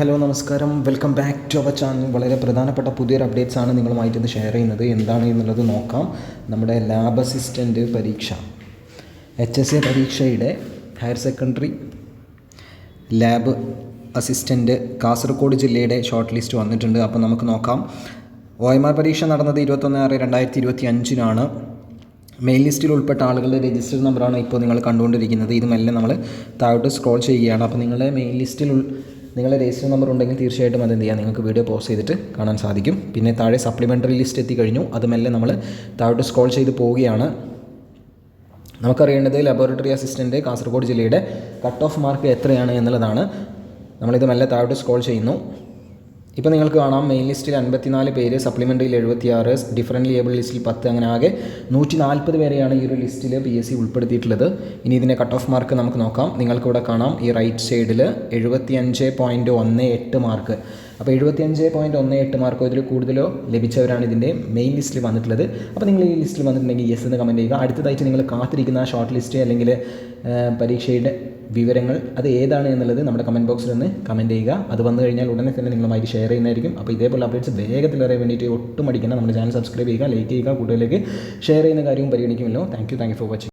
Hello നമസ്കാരം. Welcome back to our channel. വളരെ പ്രധാനപ്പെട്ട പുതിയൊരു അപ്ഡേറ്റ്സ് ആണ് നിങ്ങളുമായിട്ട് ഇന്ന് ഷെയർ ചെയ്യുന്നത്. എന്താണ് എന്നുള്ളത് നോക്കാം. നമ്മുടെ ലാബ് അസിസ്റ്റന്റ് പരീക്ഷ. എച്ച് എസ് എ പരീക്ഷയുടെ higher secondary lab assistant Kasaragod ജില്ലയുടെ ഷോർട്ട് ലിസ്റ്റ് വന്നിട്ടുണ്ട്. അപ്പോൾ നമുക്ക് നോക്കാം. ഒ എം ആർ പരീക്ഷ നടന്നത് ഇരുപത്തൊന്ന് ആറ് രണ്ടായിരത്തി ഇരുപത്തി അഞ്ചിനാണ് മെയിൻ ലിസ്റ്റിൽ ഉൾപ്പെട്ട ആളുകളുടെ രജിസ്റ്റർ നമ്പറാണ് ഇപ്പോൾ നിങ്ങൾ കണ്ടുകൊണ്ടിരിക്കുന്നത്. ഇത് മെല്ലെ നമ്മൾ താഴോട്ട് സ്ക്രോൾ ചെയ്യുകയാണ്. അപ്പോൾ നിങ്ങളുടെ മെയിൻ ലിസ്റ്റിൽ നിങ്ങളുടെ രജിസ്റ്റർ നമ്പർ ഉണ്ടെങ്കിൽ തീർച്ചയായിട്ടും അത് എന്ത് ചെയ്യാം? നിങ്ങൾക്ക് വീഡിയോ പോസ് ചെയ്തിട്ട് കാണാൻ സാധിക്കും. പിന്നെ താഴെ സപ്ലിമെന്ററി ലിസ്റ്റ് എത്തിക്കഴിഞ്ഞു. അത് മെല്ലെ നമ്മൾ താഴോട്ട് സ്ക്രോൾ ചെയ്ത് പോവുകയാണ്. നമുക്കറിയേണ്ടത് ലബോറട്ടറി അസിസ്റ്റന്റ് കാസർഗോഡ് ജില്ലയുടെ കട്ട് ഓഫ് മാർക്ക് എത്രയാണ് എന്നുള്ളതാണ്. നമ്മളിത് മെല്ലെ താഴോട്ട് സ്ക്രോൾ ചെയ്യുന്നു. ഇപ്പോൾ നിങ്ങൾക്ക് കാണാം മെയിൻ ലിസ്റ്റിൽ അൻപത്തിനാല് പേര് സപ്ലിമെന്ററിയിൽ എഴുപത്തിയാറ് ഡിഫറന്റ് ലേബിൾ ലിസ്റ്റിൽ പത്ത് അങ്ങനെ ആകെ നൂറ്റി നാൽപ്പത് പേരെയാണ് ഈ ഒരു ലിസ്റ്റിൽ പി എസ് സി ഉൾപ്പെടുത്തിയിട്ടുള്ളത്. ഇനി ഇതിന്റെ കട്ട് ഓഫ് മാർക്ക് നമുക്ക് നോക്കാം. നിങ്ങൾക്കിവിടെ കാണാം ഈ റൈറ്റ് സൈഡിൽ എഴുപത്തി അഞ്ച് പോയിന്റ് ഒന്ന് എട്ട് മാർക്ക് അപ്പോൾ എഴുപത്തിയഞ്ച് പോയിന്റ് ഒന്ന് എട്ട് മാർക്കോ ഇതിൽ കൂടുതലോ ലഭിച്ചവരാണ് ഇതിന്റെ മെയിൻ ലിസ്റ്റിൽ വന്നിട്ടുള്ളത്. അപ്പോൾ നിങ്ങൾ ഈ ലിസ്റ്റിൽ വന്നിട്ടുണ്ടെങ്കിൽ യെസ് എന്ന് കമന്റ് ചെയ്യുക. അടുത്തതായിട്ട് നിങ്ങൾ കാത്തിരിക്കുന്ന ഷോർട്ട് ലിസ്റ്റ് അല്ലെങ്കിൽ പരീക്ഷയുടെ വിവരങ്ങൾ അത് ഏതാണ് എന്നുള്ളത് നമ്മുടെ കമന്റ് ബോക്സിൽ ഒന്ന് കമന്റ് ചെയ്യുക. അത് വന്നു കഴിഞ്ഞാൽ ഉടനെ തന്നെ നിങ്ങളുമായിട്ട് ഷെയർ ചെയ്യുന്നതായിരിക്കും. അപ്പോൾ ഇതേപോലെ അപ്ഡേറ്റ്സ് വേഗത്തിൽ അറിയാൻ വേണ്ടിയിട്ട് ഒട്ടും അടിക്കണം നമ്മുടെ ചാനൽ സബ്സ്ക്രൈബ് ചെയ്യുക ലൈക്ക് ചെയ്യുക കൂടുതലേക്ക് ഷെയർ ചെയ്യുന്ന കാര്യവും പരിഗണിക്കുമല്ലോ. Thank you thank you for watching